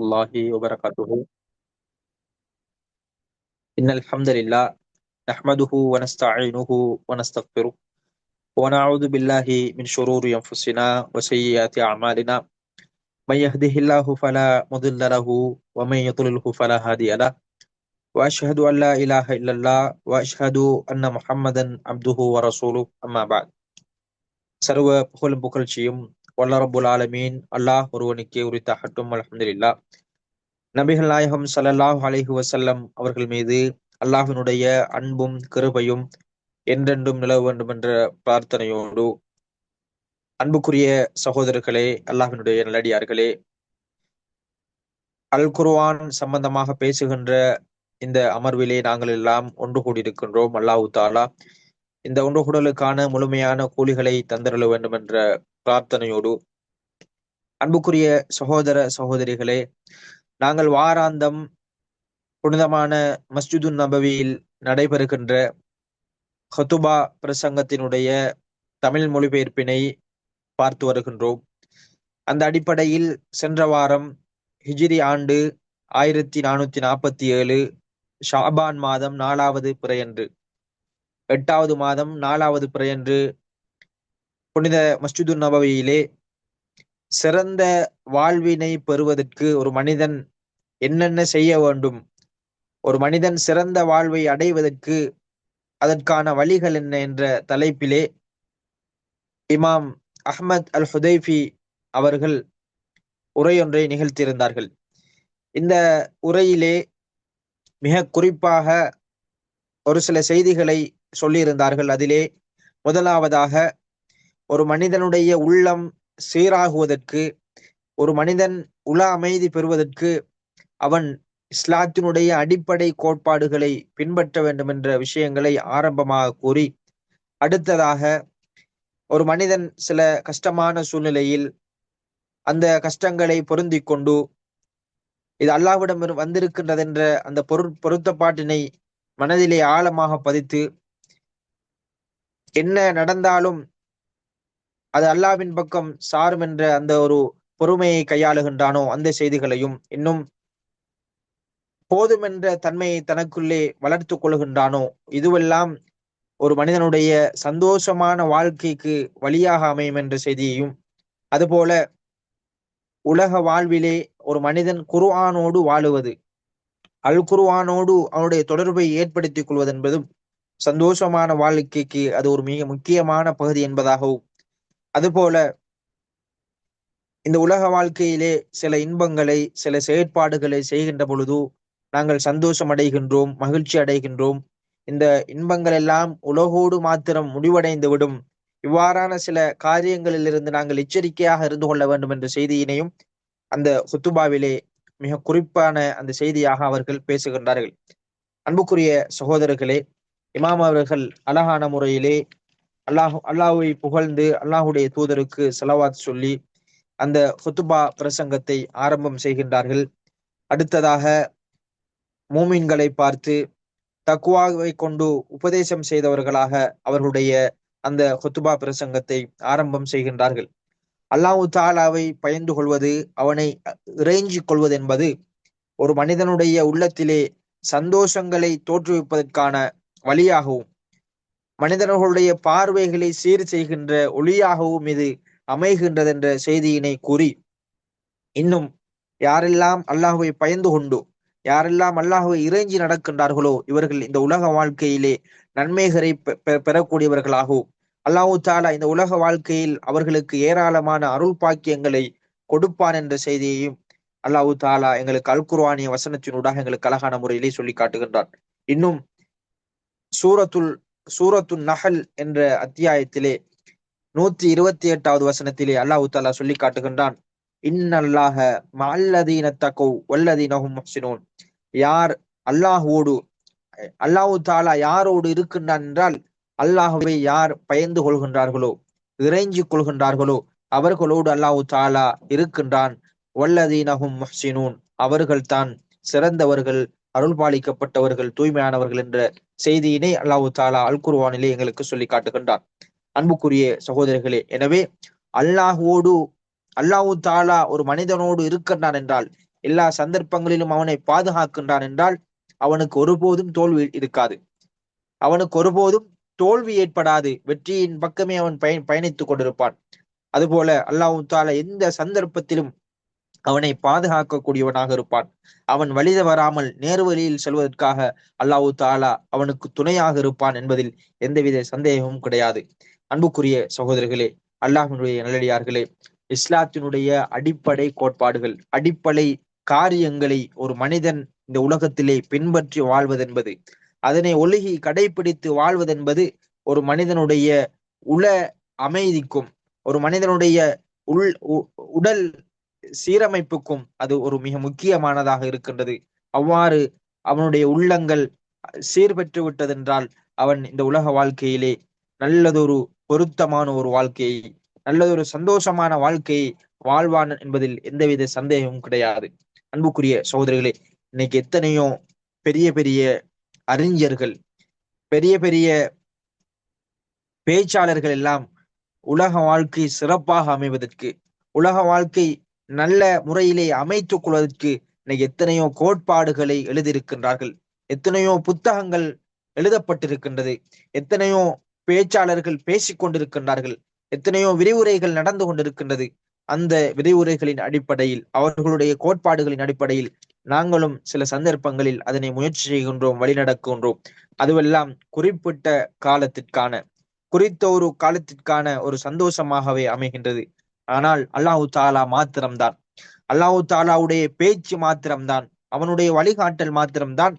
الله وبركاته. إن الحمد لله نحمده ونستعينه ونستغفره ونعوذ بالله من شرور أنفسنا وسيئات أعمالنا. من يهده الله فلا مضل له ومن يضلله فلا هادي له. وأشهد أن لا إله إلا الله وأشهد أن محمدا عبده ورسوله. أما بعد. സർവ بخل പുകഴ്ചയും வல்ல ரப்புல் ஆலமீன் அல்லாஹ் ஒருவனுக்கே உரித்தாகட்டும் அலமதுல்லா நபிகள் நாயகம் சல்லாஹ் அலிஹு வசல்லம் அவர்கள் மீது அல்லாஹினுடைய அன்பும் கிருபையும் என்றென்றும் நிலவ வேண்டும் என்ற பிரார்த்தனையோடு அன்புக்குரிய சகோதரர்களே அல்லாஹினுடைய நல்லடியார்களே அல் குர்வான் சம்பந்தமாக பேசுகின்ற இந்த அமர்விலே நாங்கள் எல்லாம் ஒன்று கூடியிருக்கின்றோம். அல்லாஹு தாலா இந்த ஒன்று கூடலுக்கான முழுமையான கூலிகளை தந்திரல வேண்டும் என்ற பிரார்த்தனையோடு. அன்புக்குரிய சகோதர சகோதரிகளே நாங்கள் வாராந்தம் புனிதமான மஸ்ஜிது நபவியில் நடைபெறுகின்ற ஹத்துபா பிரசங்கத்தினுடைய தமிழ் மொழிபெயர்ப்பினை பார்த்து வருகின்றோம். அந்த அடிப்படையில் சென்ற வாரம் ஹிஜிரி ஆண்டு ஆயிரத்தி நானூத்தி நாற்பத்தி ஏழு ஷாபான் மாதம் நாலாவது பிறையன்று. எட்டாவது மாதம் நாலாவது பிறையன்று புனித மஸ்ஜிது நபவியிலே சிறந்த வாழ்வினை பெறுவதற்கு ஒரு மனிதன் என்னென்ன செய்ய வேண்டும்? ஒரு மனிதன் சிறந்த வாழ்வை அடைவதற்கு அதற்கான வழிகள் என்ன என்ற தலைப்பிலே இமாம் அஹ்மத் அல் ஹுதைஃபி அவர்கள் உரையொன்றை நிகழ்த்தியிருந்தார்கள். இந்த உரையிலே மிக குறிப்பாக ஒரு சில செய்திகளை சொல்லியிருந்தார்கள். அதிலே முதலாவதாக ஒரு மனிதனுடைய உள்ளம் சீராகுவதற்கு ஒரு மனிதன் உல அமைதி பெறுவதற்கு அவன் இஸ்லாத்தினுடைய அடிப்படை கோட்பாடுகளை பின்பற்ற வேண்டும் என்ற விஷயங்களை ஆரம்பமாக கூறி அடுத்ததாக ஒரு மனிதன் சில கஷ்டமான சூழ்நிலையில் அந்த கஷ்டங்களை பொருந்தி கொண்டு இது அல்லாவிடம் வந்திருக்கின்றது என்ற அந்த பொருள் பொருத்தப்பாட்டினை மனதிலே ஆழமாக பதித்து என்ன நடந்தாலும் அது அல்லாவின் பக்கம் சாரும் என்ற அந்த ஒரு பொறுமையை கையாளுகின்றானோ அந்த செய்திகளையும் இன்னும் போதும் என்ற தன்மையை தனக்குள்ளே வளர்த்து கொள்கின்றானோ இதுவெல்லாம் ஒரு மனிதனுடைய சந்தோஷமான வாழ்க்கைக்கு வழியாக அமையும் என்ற செய்தியையும் அதுபோல உலக வாழ்விலே ஒரு மனிதன் குருவானோடு வாழுவது அல் குருவானோடு அவனுடைய தொடர்பை ஏற்படுத்திக் கொள்வது என்பதும் சந்தோஷமான வாழ்க்கைக்கு அது ஒரு மிக முக்கியமான பகுதி என்பதாகவும் அதுபோல இந்த உலக வாழ்க்கையிலே சில இன்பங்களை சில செயற்பாடுகளை செய்கின்ற பொழுது நாங்கள் சந்தோஷம் அடைகின்றோம் மகிழ்ச்சி அடைகின்றோம். இந்த இன்பங்கள் எல்லாம் உலகோடு மாத்திரம் முடிவடைந்து விடும் இவ்வாறான சில காரியங்களிலிருந்து நாங்கள் எச்சரிக்கையாக இருந்து கொள்ள வேண்டும் என்ற செய்தியினையும் அந்த ஹுத்துபாவிலே மிக குறிப்பான அந்த செய்தியாக அவர்கள் பேசுகின்றார்கள். அன்புக்குரிய சகோதரர்களே இமாம் அவர்கள் அழகான முறையிலே அல்லாஹ் அல்லாஹுவை புகழ்ந்து அல்லாஹுடைய தூதருக்கு செலவாத் சொல்லி அந்த ஹுத்துபா பிரசங்கத்தை ஆரம்பம் செய்கின்றார்கள். அடுத்ததாக மூமின்களை பார்த்து தக்குவாவை கொண்டு உபதேசம் செய்தவர்களாக அவர்களுடைய அந்த ஹொத்துபா பிரசங்கத்தை ஆரம்பம் செய்கின்றார்கள். அல்லாஹு தாலாவை பயந்து கொள்வது அவனை இறைஞ்சிக் கொள்வது என்பது ஒரு மனிதனுடைய உள்ளத்திலே சந்தோஷங்களை தோற்றுவிப்பதற்கான வழியாகவும் மனிதர்களுடைய பார்வைகளை சீர் செய்கின்ற ஒளியாகவும் இது அமைகின்றது என்ற செய்தியினை கூறி இன்னும் யாரெல்லாம் அல்லாஹுவை பயந்து கொண்டு யாரெல்லாம் அல்லாஹுவை இறைஞ்சி நடக்கின்றார்களோ இவர்கள் இந்த உலக வாழ்க்கையிலே நன்மைகளை பெறக்கூடியவர்களாகவும் அல்லாஹு தாலா இந்த உலக வாழ்க்கையில் அவர்களுக்கு ஏராளமான அருள் பாக்கியங்களை கொடுப்பான் என்ற செய்தியையும் அல்லாஹு தாலா எங்களுக்கு அல்குர்வானிய வசனத்தினூடாக எங்களுக்கு அழகான முறையிலே சொல்லி காட்டுகின்றான். இன்னும் சூரத்துல் சூரத்து நஹல் என்ற அத்தியாயத்திலே நூத்தி இருபத்தி எட்டாவது வசனத்திலே அல்லாஹு தாலா சொல்லி காட்டுகின்றான் இன்னல்லாக மல்லதீன தகோ வல்லதீனகும் முஹ்சினூன். யார் அல்லாஹுவோடு அல்லாஹு தாலா யாரோடு இருக்கின்றான் என்றால் அல்லாஹுவை யார் பயந்து கொள்கின்றார்களோ இறைஞ்சி கொள்கின்றார்களோ அவர்களோடு அல்லாஹு தாலா இருக்கின்றான். வல்லதீனகும் முஹ்சினூன். அவர்கள் தான் சிறந்தவர்கள் அருள் பாலிக்கப்பட்டவர்கள் தூய்மையானவர்கள் என்ற செய்தியினை அல்லாஹு தாலா அல் குர்வானிலே எங்களுக்கு சொல்லி காட்டுகின்றான். அன்புக்குரிய சகோதரர்களே எனவே அல்லாஹுவோடு அல்லாஹு தாலா ஒரு மனிதனோடு இருக்கின்றான் என்றால் எல்லா சந்தர்ப்பங்களிலும் அவனை பாதுகாக்கின்றான் என்றால் அவனுக்கு ஒருபோதும் தோல்வி இருக்காது. அவனுக்கு ஒருபோதும் தோல்வி ஏற்படாது. வெற்றியின் பக்கமே அவன் பயன் பயணித்துக் கொண்டிருப்பான். அதுபோல அல்லாஹு தாலா எந்த சந்தர்ப்பத்திலும் அவனை பாதுகாக்கக்கூடியவனாக இருப்பான். அவன் வழி வராமல் நேர்வழியில் செல்வதற்காக அல்லாஹு தாலா அவனுக்கு துணையாக இருப்பான் என்பதில் எந்தவித சந்தேகமும் கிடையாது. அன்புக்குரிய சகோதரர்களே அல்லாஹினுடைய நல்லடியார்களே இஸ்லாத்தினுடைய அடிப்படை கோட்பாடுகள் அடிப்படை காரியங்களை ஒரு மனிதன் இந்த உலகத்திலே பின்பற்றி வாழ்வதென்பது அதனை ஒழுகி கடைபிடித்து வாழ்வதென்பது ஒரு மனிதனுடைய உள அமைதிக்கும் ஒரு மனிதனுடைய உள் உடல் சீரமைப்புக்கும் அது ஒரு மிக முக்கியமானதாக இருக்கின்றது. அவ்வாறு அவனுடைய உள்ளங்கள் சீர்பெற்று விட்டதென்றால் அவன் இந்த உலக வாழ்க்கையிலே நல்லதொரு பொருத்தமான ஒரு வாழ்க்கையை நல்லதொரு சந்தோஷமான வாழ்க்கையை வாழ்வான் என்பதில் எந்தவித சந்தேகமும் கிடையாது. அன்புக்குரிய சகோதரிகளே இன்னைக்கு எத்தனையோ பெரிய பெரிய அறிஞர்கள் பெரிய பெரிய பேச்சாளர்கள் எல்லாம் உலக வாழ்க்கை சிறப்பாக அமைவதற்கு உலக வாழ்க்கை நல்ல முறையிலே அமைத்துக் கொள்வதற்கு இன்னைக்கு எத்தனையோ கோட்பாடுகளை எழுதியிருக்கின்றார்கள். எத்தனையோ புத்தகங்கள் எழுதப்பட்டிருக்கின்றது. எத்தனையோ பேச்சாளர்கள் பேசிக் கொண்டிருக்கின்றார்கள். எத்தனையோ விரிவுரைகள் நடந்து கொண்டிருக்கின்றது. அந்த விரிவுரைகளின் அடிப்படையில் அவர்களுடைய கோட்பாடுகளின் அடிப்படையில் நாங்களும் சில சந்தர்ப்பங்களில் அதனை முயற்சி செய்கின்றோம் வழிநடக்கின்றோம் அதுவெல்லாம் குறிப்பிட்ட காலத்திற்கான குறித்த ஒரு காலத்திற்கான ஒரு சந்தோஷமாகவே அமைகின்றது. ஆனால் அல்லாஹு தாலா மாத்திரம்தான். அல்லாஹு தாலாவுடைய பேச்சு மாத்திரம்தான். அவனுடைய வழிகாட்டல் மாத்திரம்தான்.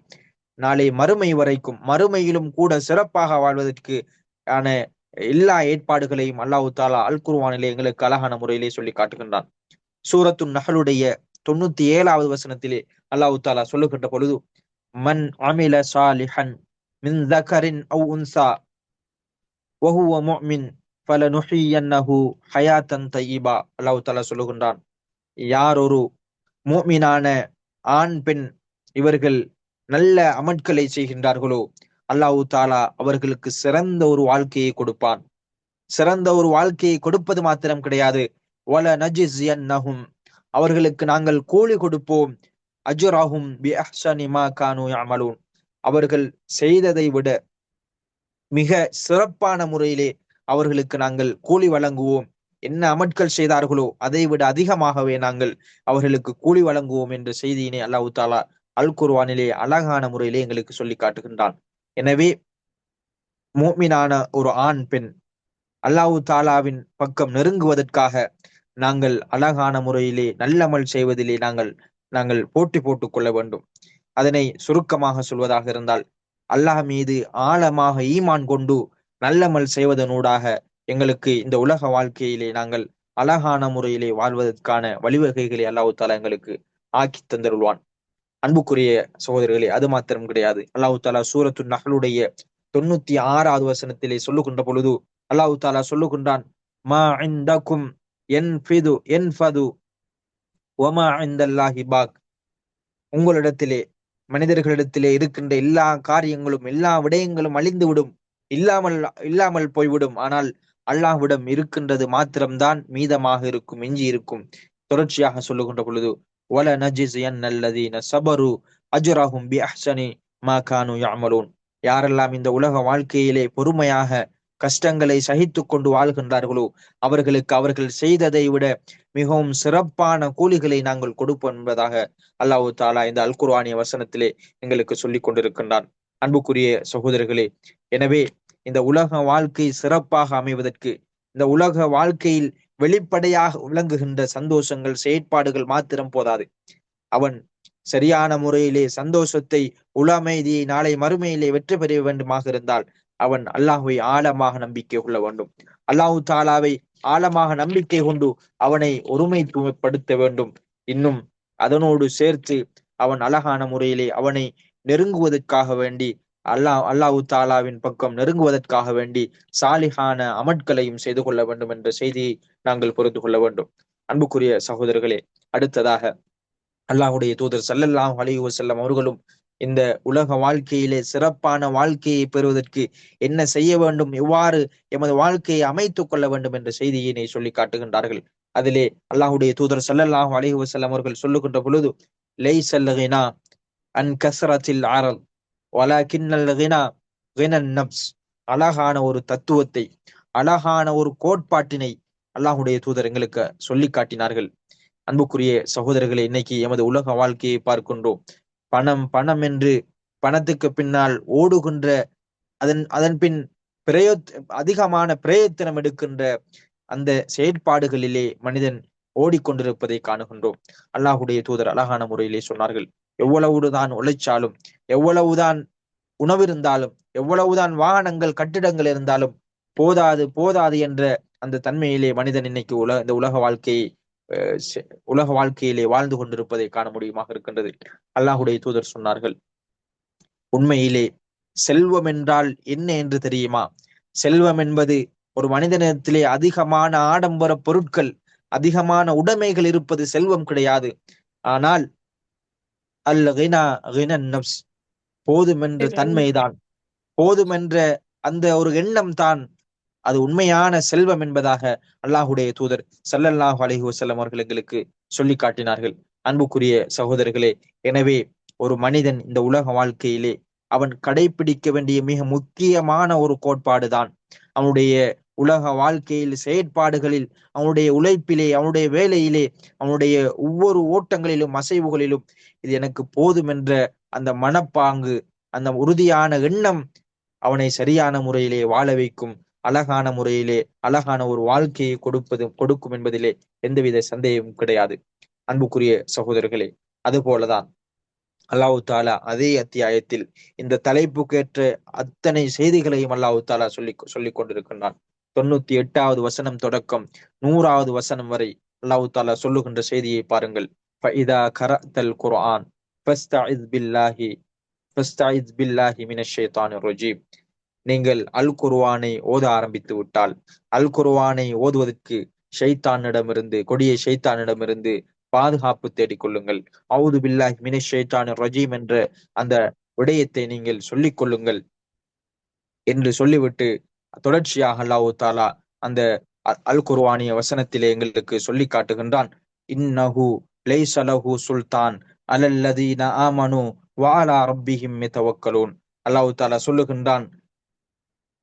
நாளை மறுமை வரைக்கும் மறுமையிலும் கூட சிறப்பாக வாழ்வதற்கு ஆன எல்லா ஏற்பாடுகளையும் அல்லாஹு தாலா அல் குருவானிலே எங்களுக்கு அழகான முறையிலே சொல்லி காட்டுகின்றான். சூரத்து நகலுடைய தொண்ணூத்தி ஏழாவது வசனத்திலே அல்லாஹு தாலா சொல்லுகின்ற பொழுது மன் அமில சாலிஹன் மின் தகரின் அவு உன்சா வஹுவ பல நுஹியன்னஹு ஹயாத்தன் தயீபா அல்லாஹு தாலா சொல்லுகின்றான். யார் ஒரு மோமினான ஆண் பெண் இவர்கள் நல்ல அமட்களை செய்கின்றார்களோ அல்லாஹு தாலா அவர்களுக்கு சிறந்த ஒரு வாழ்க்கையை கொடுப்பான். சிறந்த ஒரு வாழ்க்கையை கொடுப்பது மாத்திரம் கிடையாது. வல நஜிஸ்யன்னஹும் அவர்களுக்கு நாங்கள் கூலி கொடுப்போம். அஜுராகும் பி கானு யஅமலூன். அவர்கள் செய்ததை விட மிக சிறப்பான முறையிலே அவர்களுக்கு நாங்கள் கூலி வழங்குவோம். என்ன அமட்கள் செய்தார்களோ அதை விட அதிகமாகவே நாங்கள் அவர்களுக்கு கூலி வழங்குவோம் என்ற செய்தியினை அல்லாஹு தாலா அல் குர்வானிலே அழகான முறையிலே எங்களுக்கு சொல்லி காட்டுகின்றான். எனவே மோமினான ஒரு ஆண் பெண் அல்லாஹு தாலாவின் பக்கம் நெருங்குவதற்காக நாங்கள் அழகான முறையிலே நல்லமல் செய்வதிலே நாங்கள் நாங்கள் போட்டி போட்டுக் கொள்ள வேண்டும். அதனை சுருக்கமாக சொல்வதாக இருந்தால் அல்லாஹ் மீது ஆழமாக ஈமான் கொண்டு நல்லமல் செய்வதனூடாக எங்களுக்கு இந்த உலக வாழ்க்கையிலே நாங்கள் அழகான முறையிலே வாழ்வதற்கான வழிவகைகளை அல்லாஹு தாலா எங்களுக்கு ஆக்கி தந்தருள்வான். அன்புக்குரிய சகோதரர்களே அது மாத்திரம் கிடையாது. அல்லாஹு தாலா சூரத்து நகலுடைய தொண்ணூத்தி ஆறாவது வசனத்திலே சொல்லுகின்ற பொழுது அல்லாஹு தாலா சொல்லுகின்றான் மா இந்தக்கும் என் ஃபிது என் ஃபது ஒமா இந்தல்லாஹி பாக். உங்களிடத்திலே மனிதர்களிடத்திலே இருக்கின்ற எல்லா காரியங்களும் எல்லா விடயங்களும் அழிந்துவிடும். இல்லாமல் இல்லாமல் போய்விடும். ஆனால் அல்லாஹ்விடம் இருக்கின்றது மாத்திரம்தான் மீதமாக இருக்கும் எஞ்சி இருக்கும். தொடர்ச்சியாக சொல்லுகின்ற பொழுது வல நஜிஸ் என் நல்லதீன சபரு அஜுராகும் பி அஹ்சனி மா கானு யாமலூன் யாரெல்லாம் இந்த உலக வாழ்க்கையிலே பொறுமையாக கஷ்டங்களை சகித்து கொண்டு வாழ்கின்றார்களோ அவர்களுக்கு அவர்கள் செய்ததை விட மிகவும் சிறப்பான கூலிகளை நாங்கள் கொடுப்போம் என்பதாக அல்லாஹு தாலா இந்த அல் குர்வானிய வசனத்திலே எங்களுக்கு சொல்லிக் கொண்டிருக்கின்றான். அன்புக்குரிய சகோதரர்களே எனவே இந்த உலக வாழ்க்கை சிறப்பாக அமைவதற்கு இந்த உலக வாழ்க்கையில் வெளிப்படையாக விளங்குகின்ற சந்தோஷங்கள் செயற்பாடுகள் மாத்திரம் போதாது. அவன் சரியான முறையிலே சந்தோஷத்தை உலமைதியை நாளை மறுமையிலே வெற்றி பெற வேண்டுமாக இருந்தால் அவன் அல்லாஹுவை ஆழமாக நம்பிக்கை கொள்ள வேண்டும். அல்லாஹு தாலாவை ஆழமாக நம்பிக்கை கொண்டு அவனை ஒருமைத்துவப்படுத்த வேண்டும். இன்னும் அதனோடு சேர்த்து அவன் அழகான முறையிலே அவனை நெருங்குவதற்காக வேண்டி அல்லாஹ் அல்லாஹு தாலாவின் பக்கம் நெருங்குவதற்காக வேண்டி சாலிகான அமட்களையும் செய்து கொள்ள வேண்டும் என்ற செய்தியை நாங்கள் புரிந்து கொள்ள வேண்டும். அன்புக்குரிய சகோதரர்களே அடுத்ததாக அல்லாஹுடைய தூதர் சல்லல்லாஹ் அலைஹி வஸல்லம் அவர்களும் இந்த உலக வாழ்க்கையிலே சிறப்பான வாழ்க்கையை பெறுவதற்கு என்ன செய்ய வேண்டும் எவ்வாறு எமது வாழ்க்கையை அமைத்துக் கொள்ள வேண்டும் என்ற செய்தியினை சொல்லி காட்டுகின்றார்கள். அதிலே அல்லாஹுடைய தூதர் சல்லல்லாஹு அலைஹி வஸல்லம் அவர்கள் சொல்லுகின்ற பொழுது லைசல் கினா அன் கசரத்தில் ஆரல் நப்ஸ். அழகான ஒரு தத்துவத்தை அழகான ஒரு கோட்பாட்டினை அல்லாஹுடைய தூதர் எங்களுக்கு சொல்லி காட்டினார்கள். அன்புக்குரிய சகோதரர்களை இன்னைக்கு எமது உலக வாழ்க்கையை பார்க்கின்றோம். பணம் பணம் என்று பணத்துக்கு பின்னால் ஓடுகின்ற அதன் அதன் பின் பிரயோ அதிகமான பிரயத்தனம் எடுக்கின்ற அந்த செயற்பாடுகளிலே மனிதன் ஓடிக்கொண்டிருப்பதை காணுகின்றோம். அல்லாஹுடைய தூதர் அழகான முறையிலே சொன்னார்கள். எவ்வளவுதான் உழைச்சாலும் எவ்வளவுதான் உணவு இருந்தாலும் எவ்வளவுதான் வாகனங்கள் கட்டிடங்கள் இருந்தாலும் போதாது போதாது என்ற அந்த தன்மையிலே மனிதன் இன்னைக்கு உலக இந்த உலக வாழ்க்கையை உலக வாழ்க்கையிலே வாழ்ந்து கொண்டிருப்பதை காண முடியுமாக இருக்கின்றது. அல்லாஹுடைய தூதர் சொன்னார்கள் உண்மையிலே செல்வம் என்றால் என்ன என்று தெரியுமா? செல்வம் என்பது ஒரு மனிதனிடத்திலே அதிகமான ஆடம்பர பொருட்கள் அதிகமான உடைமைகள் இருப்பது செல்வம் கிடையாது. ஆனால் அல் நப்ஸ். போதுமென்ற தன்மைதான். போதுமென்ற அந்த ஒரு எண்ணம் தான் அது உண்மையான செல்வம் என்பதாக அல்லாஹுடைய தூதர் சல்லல்லாஹு அலஹி வசல்லம் அவர்கள் எங்களுக்கு சொல்லி காட்டினார்கள். அன்புக்குரிய சகோதரர்களே எனவே ஒரு மனிதன் இந்த உலக வாழ்க்கையிலே அவன் கடைபிடிக்க வேண்டிய மிக முக்கியமான ஒரு கோட்பாடு தான் அவனுடைய உலக வாழ்க்கையில் செயற்பாடுகளில் அவனுடைய உழைப்பிலே அவனுடைய வேலையிலே அவனுடைய ஒவ்வொரு ஓட்டங்களிலும் அசைவுகளிலும் இது எனக்கு போதும் என்ற அந்த மனப்பாங்கு அந்த உறுதியான எண்ணம் அவனை சரியான முறையிலே வாழ வைக்கும் அழகான முறையிலே அழகான ஒரு வாழ்க்கையை கொடுப்பது கொடுக்கும் என்பதிலே எந்தவித சந்தேகமும் கிடையாது. அன்புக்குரிய சகோதரர்களே அது போலதான் அல்லாஹு தாலா அதே அத்தியாயத்தில் இந்த தலைப்புக்கேற்ற அத்தனை செய்திகளையும் அல்லாஹு தாலா சொல்லி சொல்லிக் கொண்டிருக்கின்றான். தொண்ணூத்தி எட்டாவது வசனம் தொடக்கம். நூறாவது வசனம் வரை அல்லாஹு தாலா சொல்லுகின்ற செய்தியை பாருங்கள். கரத்தல் குர்ஆன் பில்லாஹி பில்லாஹி நீங்கள் அல் குர்வானை ஓத ஆரம்பித்து விட்டால் அல் குர்வானை ஓதுவதற்கு ஷைத்தானிடமிருந்து கொடிய ஷைத்தானிடமிருந்து பாதுகாப்பு தேடிக்கொள்ளுங்கள் அவுது பில்லாஹ் மினி ஷைத்தான் ரஜீம் என்ற அந்த விடயத்தை நீங்கள் சொல்லிக் கொள்ளுங்கள் என்று சொல்லிவிட்டு தொடர்ச்சியாக அல்லாஹு தாலா அந்த அல் குர்வானிய வசனத்திலே எங்களுக்கு சொல்லி காட்டுகின்றான். இன்னஹு லைசலஹு சுல்தான் அலல்லதீன ஆமனு வாலா ரப்பிஹிம் மிதவக்கலூன் அல்லாஹு தாலா சொல்லுகின்றான்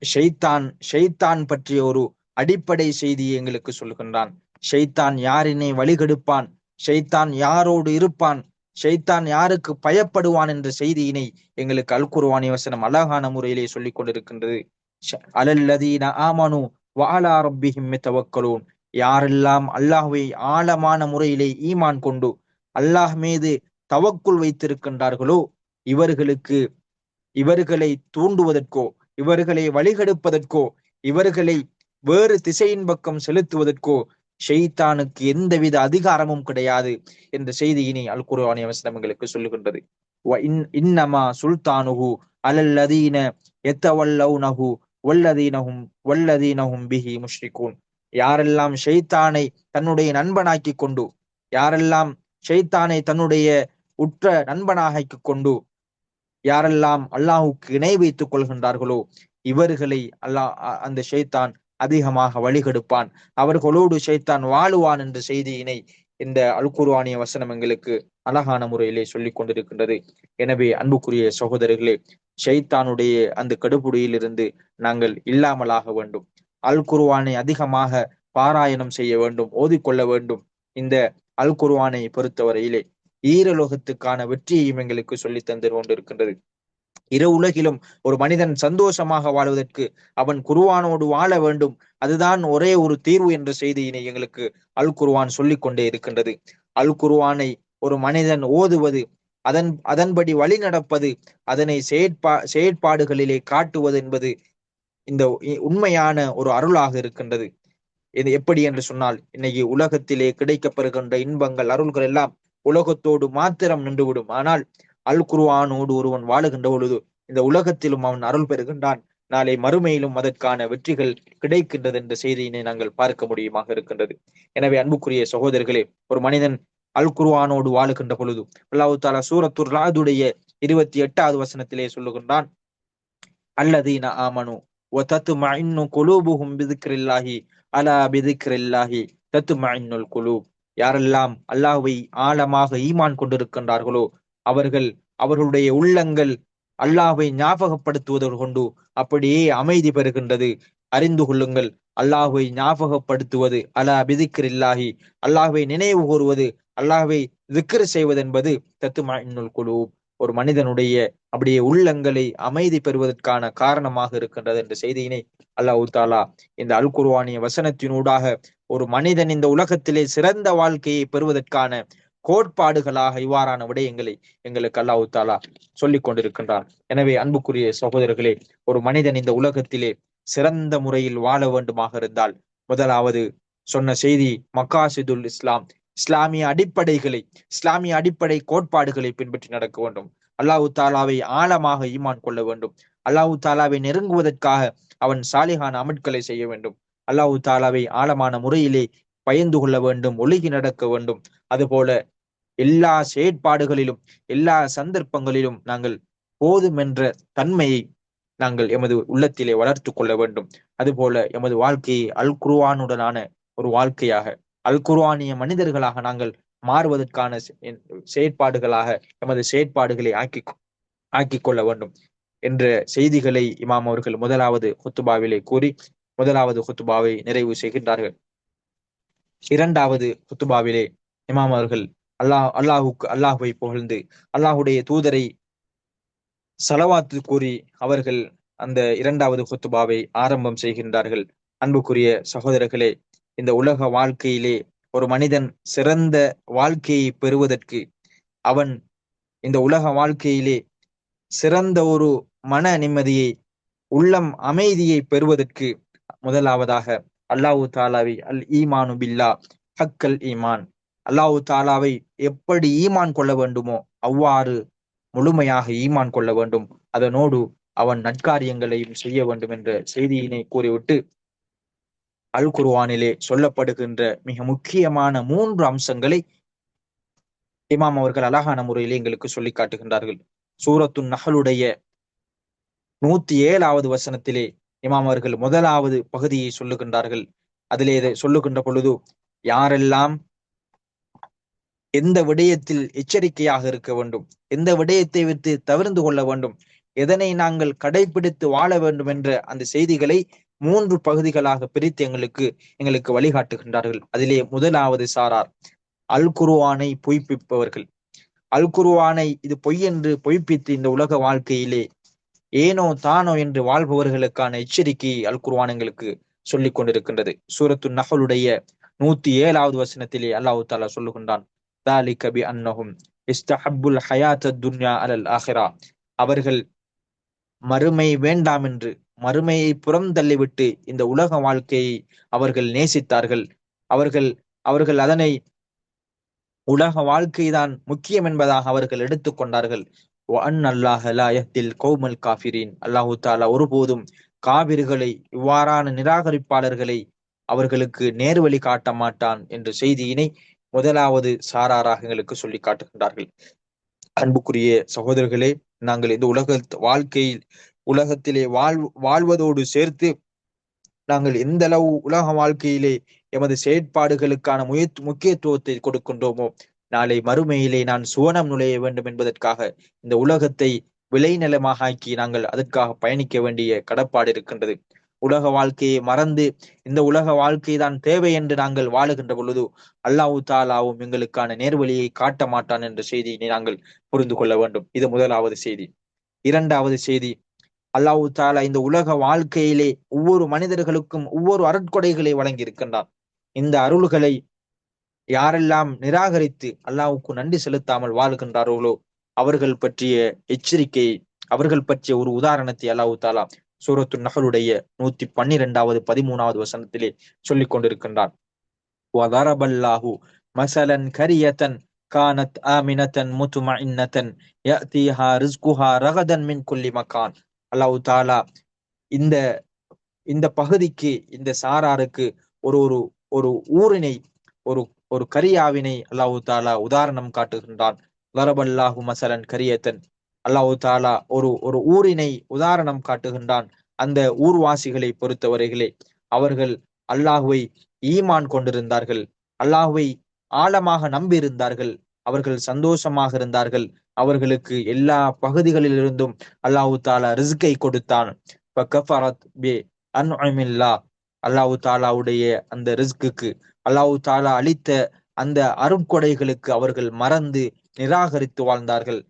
ஷெய்தான் ஷெய்தான் பற்றிய ஒரு அடிப்படை செய்தியை எங்களுக்கு சொல்லுகின்றான். ஷெய்தான் யாரினை வழிகெடுப்பான்? ஷெய்தான் யாரோடு இருப்பான்? ஷெய்தான் யாருக்கு பயப்படுவான் என்ற செய்தியினை எங்களுக்கு அல்குர்வானி வசனம் அழகான முறையிலே சொல்லிக் கொண்டிருக்கின்றது. அலல்லதீன ஆமனு வாலா ரப்பிஹிம் தவக்கலூன் யாரெல்லாம் அல்லாஹுவை ஆழமான முறையிலே ஈமான் கொண்டு அல்லாஹ் மீது தவக்குள் வைத்திருக்கின்றார்களோ இவர்களுக்கு இவர்களை தூண்டுவதற்கோ இவர்களை வழிகெடுப்பதற்கோ இவர்களை வேறு திசையின் பக்கம் செலுத்துவதற்கோ ஷெய்தானுக்கு எந்தவித அதிகாரமும் கிடையாது என்ற செய்தியினை அல் குர்ஆனி அவசரம் எங்களுக்கு சொல்லுகின்றது இன்னமா சுல்தானுகு அலல்லதீன எத்தவல்லவுனகு வல்லதீனஹும் வல்லதீனஹும் பிஹி முஷ்ரிகூன். யாரெல்லாம் ஷெய்தானை தன்னுடைய நண்பனாக்கி கொண்டு யாரெல்லாம் ஷெய்தானை தன்னுடைய உற்ற நண்பனாக கொண்டு யாரெல்லாம் அல்லாஹுக்கு இணை வைத்துக் கொள்கின்றார்களோ இவர்களை அல்லாஹ் அந்த ஷைத்தான் அதிகமாக வழிகெடுப்பான். அவர்களோடு ஷைத்தான் வாழுவான் என்ற செய்தியினை இந்த அல்குர்வானிய வசனம் எங்களுக்கு அழகான முறையிலே சொல்லிக் கொண்டிருக்கின்றது. எனவே அன்புக்குரிய சகோதரர்களே ஷைத்தானுடைய அந்த கடுபுடியில் நாங்கள் இல்லாமலாக வேண்டும். அல் குருவானை அதிகமாக பாராயணம் செய்ய வேண்டும் ஓதிக்கொள்ள வேண்டும். இந்த அல் குருவானை பொறுத்தவரையிலே ஈரலோகத்துக்கான வெற்றியையும் எங்களுக்கு சொல்லி தந்து கொண்டிருக்கின்றது. இரு உலகிலும் ஒரு மனிதன் சந்தோஷமாக வாழ்வதற்கு அவன் குருவானோடு வாழ வேண்டும். அதுதான் ஒரே ஒரு தீர்வு என்ற செய்தியினை எங்களுக்கு அல் குருவான் சொல்லிக் கொண்டே இருக்கின்றது. அல் குருவானை ஒரு மனிதன் ஓதுவது அதன் அதன்படி வழி நடப்பது அதனை செயற்பா செயற்பாடுகளிலே காட்டுவது என்பது இந்த உண்மையான ஒரு அருளாக இருக்கின்றது. இது எப்படி என்று சொன்னால் இன்னைக்கு உலகத்திலே கிடைக்கப்படுகின்ற இன்பங்கள் அருள்கள் எல்லாம் உலகத்தோடு மாத்திரம் நின்றுவிடும். ஆனால் அல் குருவானோடு ஒருவன் வாழுகின்ற பொழுது இந்த உலகத்திலும் அவன் அருள் பெறுகின்றான். நாளை மறுமையிலும் அதற்கான வெற்றிகள் கிடைக்கின்றது என்ற செய்தியினை நாங்கள் பார்க்க முடியுமாக இருக்கின்றது. எனவே அன்புக்குரிய சகோதரர்களே ஒரு மனிதன் அல் குருவானோடு வாழுகின்ற பொழுது அல்லாஹு தாலா சூரத்துர் ராதுடைய இருபத்தி எட்டாவது வசனத்திலே சொல்லுகின்றான் அல்லதீன ஆமனு குலூபுகும் பிதுக்கிரில்லாஹி அலா பிதுக்கிரில்லாஹி தத்து குலூப். யாரெல்லாம் அல்லாஹுவை ஆழமாக ஈமான் கொண்டிருக்கின்றார்களோ அவர்கள் அவர்களுடைய உள்ளங்கள் அல்லாஹுவை ஞாபகப்படுத்துவதற்கு கொண்டு அப்படியே அமைதி பெறுகின்றது. அறிந்து கொள்ளுங்கள் அல்லாஹுவை ஞாபகப்படுத்துவது அலா பிதிக்கிரில்லாஹி அல்லாஹுவை நினைவு கூறுவது அல்லாஹ்வை திக்ரு செய்வது என்பது தத்துமா இன்னுல் குழு ஒரு மனிதனுடைய அப்படியே உள்ளங்களை அமைதி பெறுவதற்கான காரணமாக இருக்கின்றது என்ற செய்தியினை அல்லாஹ் தாலா இந்த அல் குர்வானிய வசனத்தினூடாக ஒரு மனிதன் இந்த உலகத்திலே சிறந்த வாழ்க்கையை பெறுவதற்கான கோட்பாடுகளாக இவ்வாறான விடயங்களை எங்களுக்கு அல்லாஹ் தாலா சொல்லிக் கொண்டிருக்கின்றார் எனவே அன்புக்குரிய சகோதரர்களே ஒரு மனிதன் இந்த உலகத்திலே சிறந்த முறையில் வாழ வேண்டுமாக இருந்தால் முதலாவது சொன்ன செய்தி மக்காசிதுல் இஸ்லாம் இஸ்லாமிய அடிப்படைகளை இஸ்லாமிய அடிப்படை கோட்பாடுகளை பின்பற்றி நடக்க வேண்டும். அல்லாஹு தாலாவை ஆழமாக ஈமான் கொள்ள வேண்டும். அல்லாஹு தாலாவை நெருங்குவதற்காக அவன் சாலிகான அமட்களை செய்ய வேண்டும். அல்லாஹு தாலாவை ஆழமான முறையிலே பயந்து கொள்ள வேண்டும் ஒழுகி நடக்க வேண்டும். அதுபோல எல்லா செயற்பாடுகளிலும் எல்லா சந்தர்ப்பங்களிலும் நாங்கள் போதும் என்ற தன்மையை நாங்கள் எமது உள்ளத்திலே வளர்த்து கொள்ள வேண்டும். அதுபோல எமது வாழ்க்கையை அல் குருவானுடனான ஒரு வாழ்க்கையாக அல் மனிதர்களாக நாங்கள் மாறுவதற்கான செயற்பாடுகளாக எமது செயற்பாடுகளை ஆக்கி ஆக்கிக் கொள்ள வேண்டும் என்ற செய்திகளை இமாம் அவர்கள் முதலாவது ஹுத்துபாவிலே கூறி முதலாவது ஹுத்துபாவை நிறைவு செய்கின்றார்கள். இரண்டாவது ஹுத்துபாவிலே இமாம் அவர்கள் அல்லாஹ் அல்லாஹுக்கு அல்லாஹுவை புகழ்ந்து அல்லாஹுடைய தூதரை சலவாத்து கூறி அவர்கள் அந்த இரண்டாவது ஹுத்துபாவை ஆரம்பம் செய்கின்றார்கள். அன்புக்குரிய சகோதரர்களே இந்த உலக வாழ்க்கையிலே ஒரு மனிதன் சிறந்த வாழ்க்கையை பெறுவதற்கு அவன் இந்த உலக வாழ்க்கையிலே சிறந்த ஒரு மன நிம்மதியை உள்ளம் அமைதியை பெறுவதற்கு முதலாவதாக அல்லாஹு தாலாவை அல் ஈமானு பில்லா ஹக்கல் ஈமான். அல்லாஹு தாலாவை எப்படி ஈமான் கொள்ள வேண்டுமோ அவ்வாறு முழுமையாக ஈமான் கொள்ள வேண்டும். அதனோடு அவன் நற்காரியங்களையும் செய்ய வேண்டும் என்ற செய்தியினை கூறிவிட்டு அல் குர்வானிலே சொல்லப்படுகின்ற மிக முக்கியமான மூன்று அம்சங்களை இமாம் அவர்கள் அழகான முறையிலே எங்களுக்கு சொல்லி காட்டுகின்றார்கள். சூரத்து நகலுடைய நூத்தி ஏழாவது வசனத்திலே இமாம் அவர்கள் முதலாவது பகுதியை சொல்லுகின்றார்கள். அதிலே சொல்லுகின்ற பொழுது யாரெல்லாம் எந்த விடயத்தில் எச்சரிக்கையாக இருக்க வேண்டும் எந்த விடயத்தை விட்டு தவிர்ந்து கொள்ள வேண்டும் எதனை நாங்கள் கடைபிடித்து வாழ வேண்டும் என்ற அந்த செய்திகளை மூன்று பகுதிகளாக பிரித்து எங்களுக்கு எங்களுக்கு வழிகாட்டுகின்றார்கள். அதிலே முதலாவது சாரார் அல் குருவானை பொய்ப்பிப்பவர்கள். அல் குருவானை இது பொய் என்று பொய்ப்பித்து இந்த உலக வாழ்க்கையிலே ஏனோ தானோ என்று வாழ்பவர்களுக்கான எச்சரிக்கை அல் குருவான் எங்களுக்கு சொல்லிக் கொண்டிருக்கின்றது. சூரத்து நகலுடைய நூத்தி ஏழாவது வசனத்திலே அல்லாஹு தாலா சொல்லுகின்றான் தாலிக அன்னஹும் இஸ்தஹப்புல் ஹயாத் துன்யா அலல் ஆஹிரா. அவர்கள் மறுமை வேண்டாம் என்று மறுமையை புறம் தள்ளிவிட்டு இந்த உலக வாழ்க்கையை அவர்கள் நேசித்தார்கள். அவர்கள் அவர்கள் அதனை உலக வாழ்க்கைதான் முக்கியம் என்பதாக அவர்கள் எடுத்துக்கொண்டார்கள் அன் அல்லாஹ் கௌமல் காஃபிரின். அல்லாஹு தாலா ஒருபோதும் காவிர்களை இவ்வாறான நிராகரிப்பாளர்களை அவர்களுக்கு நேர்வழி காட்ட மாட்டான் என்ற செய்தியினை முதலாவது சாராராக எங்களுக்கு சொல்லி காட்டுகின்றார்கள். அன்புக்குரிய சகோதரர்களே நாங்கள் இந்த உலக வாழ்க்கையில் உலகத்திலே வாழ் வாழ்வதோடு சேர்த்து நாங்கள் எந்த அளவு உலக வாழ்க்கையிலே எமது செயற்பாடுகளுக்கான முய முக்கியத்துவத்தை கொடுக்கின்றோமோ நாளை மறுமையிலே நான் சுவனம் நுழைய வேண்டும் என்பதற்காக இந்த உலகத்தை விளைநிலமாக ஆக்கி நாங்கள் அதற்காக பயணிக்க வேண்டிய கடப்பாடு இருக்கின்றது. உலக வாழ்க்கையை மறந்து இந்த உலக வாழ்க்கை தான் தேவை என்று நாங்கள் வாழுகின்ற பொழுது அல்லாஹு தாலாவும் எங்களுக்கான நேர்வழியை காட்ட மாட்டான் என்ற செய்தியினை நாங்கள் புரிந்து கொள்ள வேண்டும். இது முதலாவது செய்தி. இரண்டாவது செய்தி அல்லாஹு தாலா இந்த உலக வாழ்க்கையிலே ஒவ்வொரு மனிதர்களுக்கும் ஒவ்வொரு அருட்கொடைகளை வழங்கி இருக்கின்றான் இந்த அருள்களை யாரெல்லாம் நிராகரித்து அல்லாவுக்கு நன்றி செலுத்தாமல் வாழ்கின்றார்களோ அவர்கள் பற்றிய எச்சரிக்கை அவர்கள் பற்றிய ஒரு உதாரணத்தை அல்லாஹு தாலா சூரத்து நகலுடைய நூத்தி பன்னிரெண்டாவது பதிமூணாவது வசனத்திலே சொல்லிக் கொண்டிருக்கின்றான். மசலன் கரியத்தன் கானத் ஆமினத்தன் முத்துமஇன்னத்தன் யஅதிஹா ரிஸ்குஹா ரகதன் மின் குல்லி மக்கான் அல்லாஹு தாலா இந்த இந்த பகுதிக்கு இந்த சாராருக்கு ஒரு ஒரு ஒரு ஊரினை ஒரு ஒரு கரியாவினை அல்லாஹு தாலா உதாரணம் காட்டுகின்றான். வரபல்லாஹு மசலன் கரியத்தன். அல்லாஹு தாலா ஒரு ஒரு ஊரினை உதாரணம் காட்டுகின்றான். அந்த ஊர்வாசிகளை பொறுத்தவரைகளே அவர்கள் அல்லாஹுவை ஈமான் கொண்டிருந்தார்கள். அல்லாஹுவை ஆழமாக நம்பியிருந்தார்கள். அவர்கள் சந்தோஷமாக இருந்தார்கள். அவர்களுக்கு எல்லா பகுதிகளிலிருந்தும் அல்லாஹு தாலா ரிஸ்கை கொடுத்தான். அல்லாஹு தாலாவுடைய அந்த ரிஸ்குக்கு அல்லாஹு தாலா அளித்த அந்த அருட்கொடைகளுக்கு அவர்கள் மறந்து நிராகரித்து வாழ்ந்தார்கள்.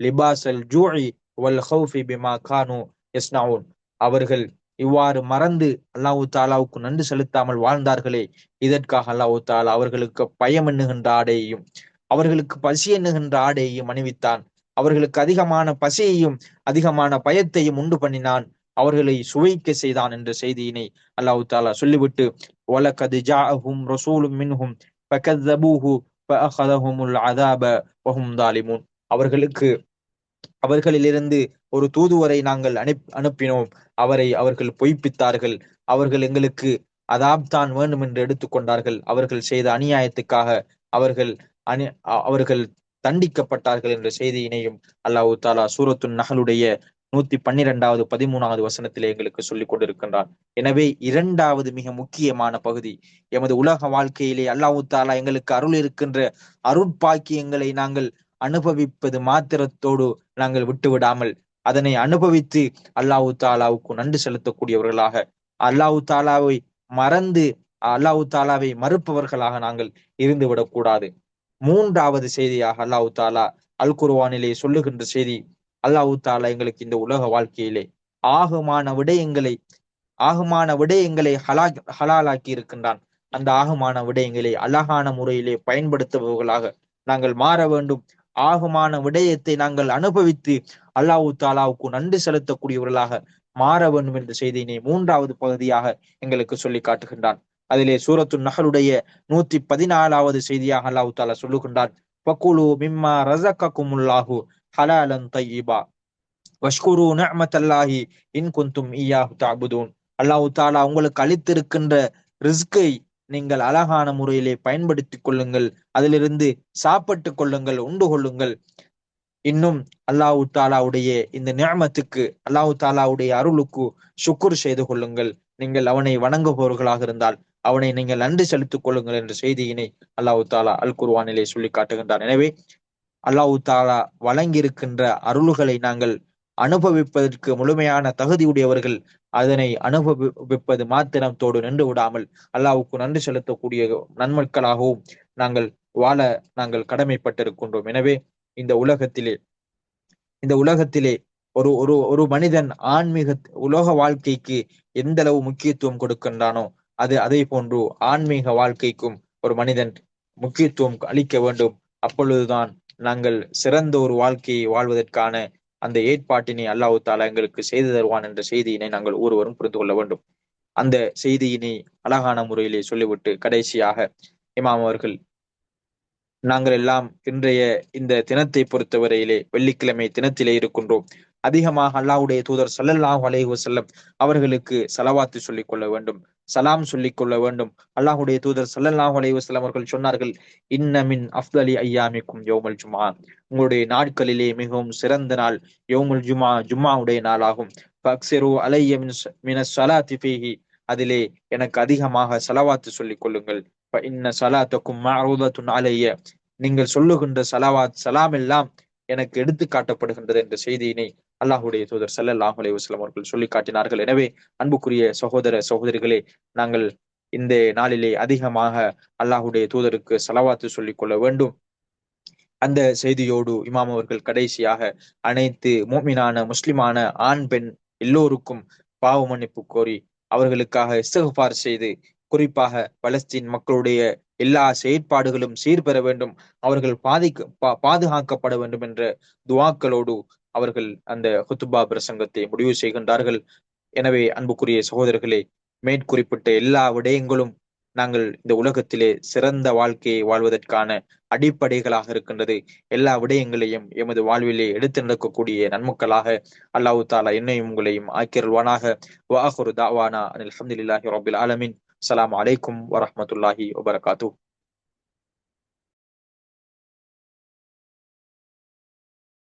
லிபாசல் ஜூஇ வல் பிமா கானு எஸ்னாவுன் அவர்கள் இவ்வாறு மறந்து அல்லாஹு தாலாவுக்கு நன்றி செலுத்தாமல் வாழ்ந்தார்களே. இதற்காக அல்லாஹு தாலா அவர்களுக்கு பயம் எண்ணுகின்ற ஆடையையும் அவர்களுக்கு பசி எண்ணுகின்ற ஆடையையும் அணிவித்தான். அவர்களுக்கு அதிகமான பசியையும் அதிகமான பயத்தையும் உண்டு பண்ணினான். அவர்களை சுவைக்க செய்தான் என்ற செய்தியினை அல்லாஹு தாலா சொல்லிவிட்டு ஒலகது ஜாஹும் ரசூலும் மின்ஹும் அவர்களுக்கு அவர்களிலிருந்து ஒரு தூதுவரை நாங்கள் அனுப் அனுப்பினோம். அவரை அவர்கள் பொய்ப்பித்தார்கள். அவர்கள் எங்களுக்கு அதாப்தான் வேண்டும் என்று எடுத்துக்கொண்டார்கள். அவர்கள் செய்த அநியாயத்துக்காக அவர்கள் அணி அவர்கள் தண்டிக்கப்பட்டார்கள் என்ற செய்தியினையும் அல்லாஹு தாலா சூரத்துன் நகலுடைய நூத்தி பன்னிரெண்டாவது பதிமூணாவது வசனத்திலே எங்களுக்கு சொல்லிக் கொண்டிருக்கின்றான். எனவே இரண்டாவது மிக முக்கியமான பகுதி எமது உலக வாழ்க்கையிலே அல்லாஹு தாலா எங்களுக்கு அருள் இருக்கின்ற அருட்பாக்கியங்களை நாங்கள் அனுபவிப்பது மாத்திரத்தோடு நாங்கள் விட்டு விடாமல் அதனை அனுபவித்து அல்லாஹு தாலாவுக்கு நன்றி செலுத்தக்கூடியவர்களாக அல்லாஹு தாலாவை மறந்து அல்லாஹு தாலாவை மறுப்பவர்களாக நாங்கள் இருந்து விடக்கூடாது மூன்றாவது செய்தியாக அல்லாஹு தாலா அல் குருவானிலே சொல்லுகின்ற செய்தி அல்லாஹு தாலா எங்களுக்கு இந்த உலக வாழ்க்கையிலே ஆகுமான விடயங்களை ஆகுமான விடயங்களை ஹலா ஹலாலாக்கி இருக்கின்றான். அந்த ஆகுமான விடயங்களை அழகான முறையிலே பயன்படுத்துபவர்களாக நாங்கள் மாற வேண்டும். ஆகுமான விடயத்தை நாங்கள் அனுபவித்து அல்லாஹு தாலாவுக்கு நன்றி செலுத்தக்கூடியவர்களாக மாற வேண்டும் என்ற செய்தியினை மூன்றாவது பகுதியாக எங்களுக்கு சொல்லி காட்டுகின்றான். அதிலே சூரத்து நகருடைய நூத்தி பதினாலாவது செய்தியாக அல்லாஹு தாலா சொல்லுகின்றான். பக்குலு மிம்மா ரசக்கக்குமுல்லாஹு ஹலாலன் தையீபா. வஷ்குரு நஅமத்தல்லாஹி இன் குந்தும் ஈயாஹு தாபுதூன் அல்லாஹு தாலா உங்களுக்கு அளித்திருக்கின்ற ரிஸ்கை நீங்கள் அழகான முறையிலே பயன்படுத்திக் கொள்ளுங்கள். அதிலிருந்து சாப்பிட்டு கொள்ளுங்கள் உண்டு கொள்ளுங்கள். இன்னும் அல்லாஹு தாலாவுடைய இந்த நியமத்துக்கு அல்லாஹு தாலாவுடைய அருளுக்கு சுக்குர் செய்து கொள்ளுங்கள். நீங்கள் அவனை வணங்குபவர்களாக இருந்தால் அவனை நீங்கள் நன்றி செலுத்திக் கொள்ளுங்கள் என்ற செய்தியினை அல்லாஹு தாலா அல் குர்வானிலே சொல்லி காட்டுகின்றார் எனவே அல்லாஹு தாலா வழங்கியிருக்கின்ற அருள்களை நாங்கள் அனுபவிப்பதற்கு முழுமையான தகுதியுடையவர்கள் அதனை அனுபவிப்பது மாத்திரத்தோடு நின்று விடாமல் அல்லாவுக்கு நன்றி செலுத்தக்கூடிய நன்மக்களாகவும் நாங்கள் வாழ நாங்கள் கடமைப்பட்டிருக்கின்றோம். எனவே இந்த உலகத்திலே இந்த உலகத்திலே ஒரு ஒரு ஒரு மனிதன் ஆன்மீக உலக வாழ்க்கைக்கு எந்த அளவு முக்கியத்துவம் கொடுக்கின்றானோ அது அதே போன்று ஆன்மீக வாழ்க்கைக்கும் ஒரு மனிதன் முக்கியத்துவம் அளிக்க வேண்டும். அப்பொழுதுதான் நாங்கள் சிறந்த ஒரு வாழ்க்கையை வாழ்வதற்கான அந்த ஏற்பாட்டினை அல்லாஹு தாலா எங்களுக்கு செய்து தருவான் என்ற செய்தியினை நாங்கள் ஒருவரும் புரிந்து கொள்ள வேண்டும். அந்த செய்தியினை அழகான முறையிலே சொல்லிவிட்டு கடைசியாக இமாம் அவர்கள் நாங்கள் எல்லாம் இன்றைய இந்த தினத்தை பொறுத்தவரையிலே வெள்ளிக்கிழமை தினத்திலே இருக்கின்றோம். அதிகமாக அல்லாஹ்வுடைய தூதர் சல்லல்லாஹ் அலைஹி வஸல்லம் அவர்களுக்கு சலவாத்து சொல்லிக் கொள்ள வேண்டும். சலாம் சொல்லிக் கொள்ள வேண்டும். அல்லாஹுடைய தூதர் சல்லல்லாஹ் அலைஹி அவர்கள் சொன்னார்கள் இன்னமின் அஃப்தலி ஐயாமிக்கும் யோமல் ஜுமா உங்களுடைய நாட்களிலே மிகவும் சிறந்த நாள் யோமுல் ஜுமா ஜும்மாவுடைய நாளாகும். ஃபக்ஸிரு அலைய மின் மின ஸலாத்தி ஃபீஹி. அதிலே எனக்கு அதிகமாக சலவாத்து சொல்லிக் கொள்ளுங்கள். இன்ன சலாத்தக்கும் மஅரூதத்துன் அலைய. நீங்கள் சொல்லுகின்ற சலவாத் சலாம் எல்லாம் எனக்கு எடுத்து காட்டப்படுகின்றது என்ற செய்தியினை அல்லாஹுடைய தூதர் ஸல்லல்லாஹு அலைவாஸ்லாம் அவர்கள் சொல்லி காட்டினார்கள். எனவே அன்புக்குரிய சகோதர சகோதரிகளே நாங்கள் இந்த நாளிலே அதிகமாக அல்லாஹுடைய தூதருக்கு செலவாத்து சொல்லிக் கொள்ள வேண்டும். அந்த செய்தியோடு இமாம் அவர்கள் கடைசியாக அனைத்து மோமினான முஸ்லிமான ஆண் பெண் எல்லோருக்கும் பாவ மன்னிப்பு கோரி அவர்களுக்காக இஸ்திக்ஃபார் செய்து குறிப்பாக பலஸ்தீன் மக்களுடைய எல்லா செயற்பாடுகளும் சீர்பெற வேண்டும். அவர்கள் பாதிக்க பாதுகாக்கப்பட வேண்டும் என்ற துவாக்களோடு அவர்கள் அந்த ஹுத்துபா பிரசங்கத்தை முடிவு செய்கின்றார்கள். எனவே அன்புக்குரிய சகோதரர்களே மேற்குறிப்பிட்ட எல்லா விடயங்களும் நாங்கள் இந்த உலகத்திலே சிறந்த வாழ்க்கையை வாழ்வதற்கான அடிப்படைகளாக இருக்கின்றது. எல்லா விடயங்களையும் எமது வாழ்விலே எடுத்து நடக்கக்கூடிய நன்மக்களாக அல்லாஹு தாலா என்னையும் உங்களையும் ஆக்கிரல்வானாக. வாஹுரு தாவானா அனில் அஹமதுல்லாஹி ரபில் ஆலமின். அலாம் அலைக்கும் வரமத்துல்லாஹி வபரகாத்தூ